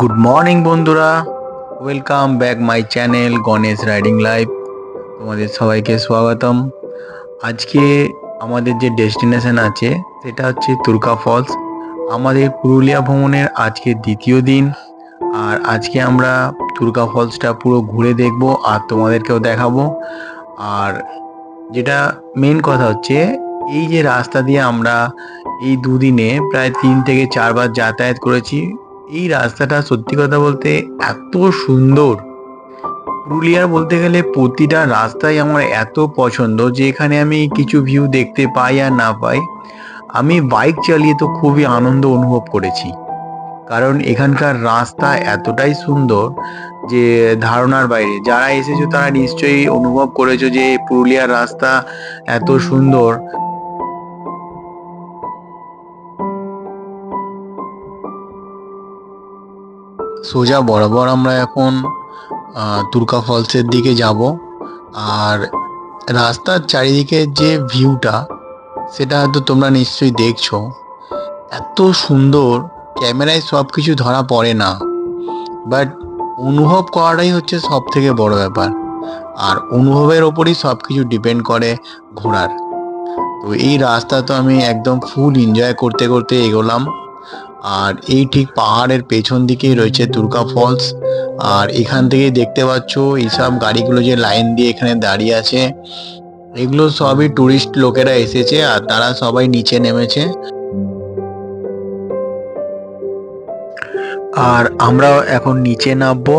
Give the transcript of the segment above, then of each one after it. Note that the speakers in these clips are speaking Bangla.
গুড মর্নিং বন্ধুরা। Welcome back my channel Ganesh riding live তোমাদের সবাইকে স্বাগতম। আজকে আমাদের যে ডেস্টিনেশন আছে, সেটা হচ্ছে তুর্কা ফলস আমাদের পুরুলিয়া ভ্রমণের আজকে দ্বিতীয় দিন। আর আজকে আমরা তুর্কা ফলসটা পুরো ঘুরে দেখব আর তোমাদেরকেও দেখাবো। আর যেটা মেন কথা হচ্ছে, এই যে রাস্তা দিয়ে আমরা এই দুদিনে প্রায় তিন থেকে চারবার যাতায়াত করেছি। এই রাস্তাটা সত্যি কথা বলতে এত সুন্দর। পুরুলিয়ার বলতে গেলে প্রতিটা রাস্তাই আমার এত পছন্দ যে এখানে আমি কিছু ভিউ দেখতে পাই আর না পাই। আমি বাইক চালিয়ে তো খুবই আনন্দ অনুভব করেছি। কারণ এখানকার রাস্তা এতটাই সুন্দর যে ধারণার বাইরে। যারা এসেছ তারা নিশ্চয়ই অনুভব করেছ যে পুরুলিয়ার রাস্তা এত সুন্দর। সোজা বরাবর আমরা এখন তুর্কা ফলসের দিকে যাব। আর রাস্তার চারিদিকে যে ভিউটা, সেটা হয়তো তোমরা নিশ্চয়ই দেখছ। এত সুন্দর, ক্যামেরায় সব কিছু ধরা পড়ে না। বাট অনুভব করাটাই হচ্ছে সব থেকে বড় ব্যাপার। আর অনুভবের ওপরই সব কিছু ডিপেন্ড করে ঘোরার। তো এই রাস্তা তো আমি একদম ফুল এনজয় করতে করতে এগোলাম। আর এই ঠিক পাহাড়ের পেছন দিকেই রয়েছে দুর্গা ফলস। আর এখান থেকেই দেখতে পাচ্ছ এইসব গাড়িগুলো যে লাইন দিয়ে এখানে দাঁড়িয়ে আছে, এগুলো সবই টুরিস্ট লোকেরা এসেছে আর তারা সবাই নিচে নেমেছে। আর আমরা এখন নিচে নামবো।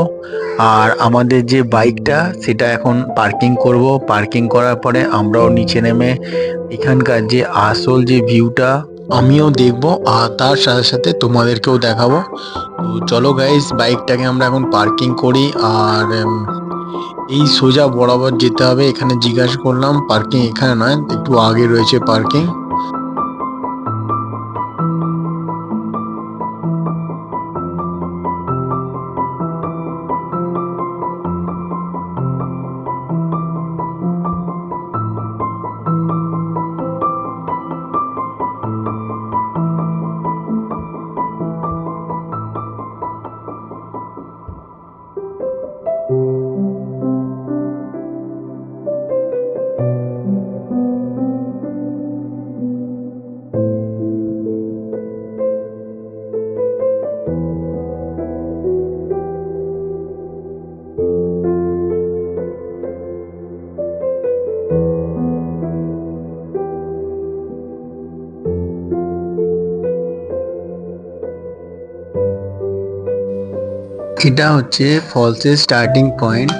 আর আমাদের যে বাইকটা, সেটা এখন পার্কিং করব। পার্কিং করার পরে আমরাও নিচে নেমে এখানকার যে আসল যে ভিউটা আমিও দেখব আর তার সাথে সাথে তোমাদেরকেও দেখাবো। তো চলো গাইস বাইকটাকে আমরা এখন পার্কিং করি আর এই সোজা বরাবর যেতে হবে। এখানে জিজ্ঞাসা করলাম পার্কিং এখানে নয়, একটু আগে রয়েছে পার্কিং এটা হচ্ছে ফলসের স্টার্টিং পয়েন্ট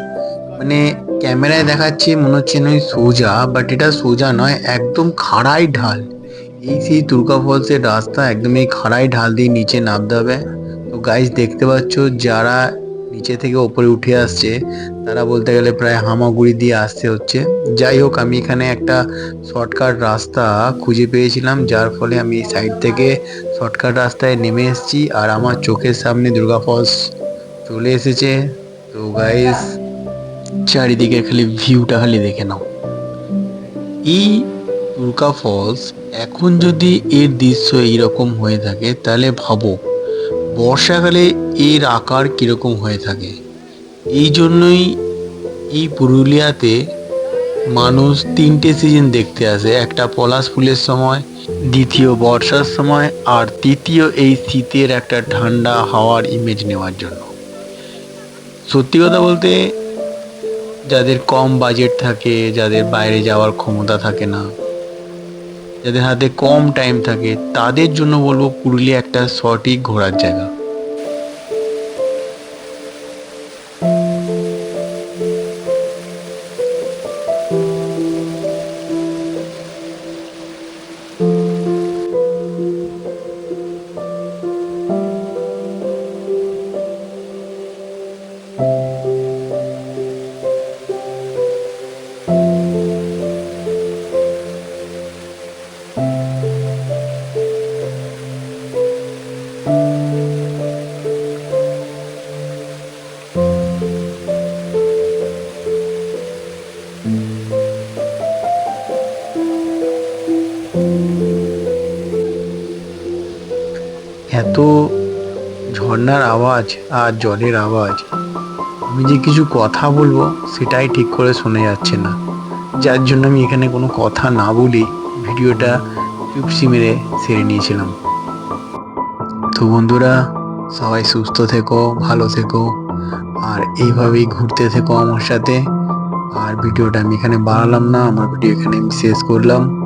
মানে ক্যামেরায় দেখাচ্ছে মনে হচ্ছে নয় সোজা বাট এটা সোজা নয়, একদম খাড়াই ঢাল। এই সেই দুর্গা ফলসের রাস্তা, একদম এই খাড়াই ঢাল দিয়ে নিচে নামতে হবে। তো গাইজ দেখতে পাচ্ছ, যারা নিচে থেকে ওপরে উঠে আসছে, তারা বলতে গেলে প্রায় হামাগুড়ি দিয়ে আসতে হচ্ছে। যাই হোক, আমি এখানে একটা শর্টকাট রাস্তা খুঁজে পেয়েছিলাম, যার ফলে আমি সাইড থেকে শর্টকাট রাস্তায় নেমে এসেছি, আর আমার চোখের সামনে দুর্গা ফলস চলে এসেছে। তো গাইস চারিদিকে খালি ভিউটা খালি দেখে নাও। এই দুর্গা ফলস এখন যদি এর দৃশ্য এইরকম হয়ে থাকে, তাহলে ভাবো, বর্ষাকালে এর আকার কীরকম হয়ে থাকে। এই জন্যই এই পুরুলিয়াতে মানুষ তিনটে সিজন দেখতে আসে। একটা পলাশ ফুলের সময়, দ্বিতীয় বর্ষার সময়, আর তৃতীয় এই শীতের একটা ঠান্ডা হাওয়ার ইমেজ নেওয়ার জন্য। সত্যি কথা বলতে, যাদের কম বাজেট থাকে, যাদের বাইরে যাওয়ার ক্ষমতা থাকে না, যাদের হাতে কম টাইম থাকে, তাদের জন্য বলব পুরুলিয়া একটা সঠিক ঘোরার জায়গা। এত ঝর্ণার আওয়াজ আর জলের আওয়াজ। আমি যে কিছু কথা বলব, সেটাই ঠিক করে শোনা যাচ্ছে না। যার জন্য আমি এখানে কোনো কথা না বলি, ভিডিওটা চুপসি মেরে সেরে নিয়েছিলাম। তো বন্ধুরা, সবাই সুস্থ থেকো, ভালো থেকো, আর এইভাবেই ঘুরতে থেকো আমার সাথে। আর ভিডিওটা আমি এখানে বাড়ালাম না, আমার ভিডিও এখানে আমি শেষ করলাম।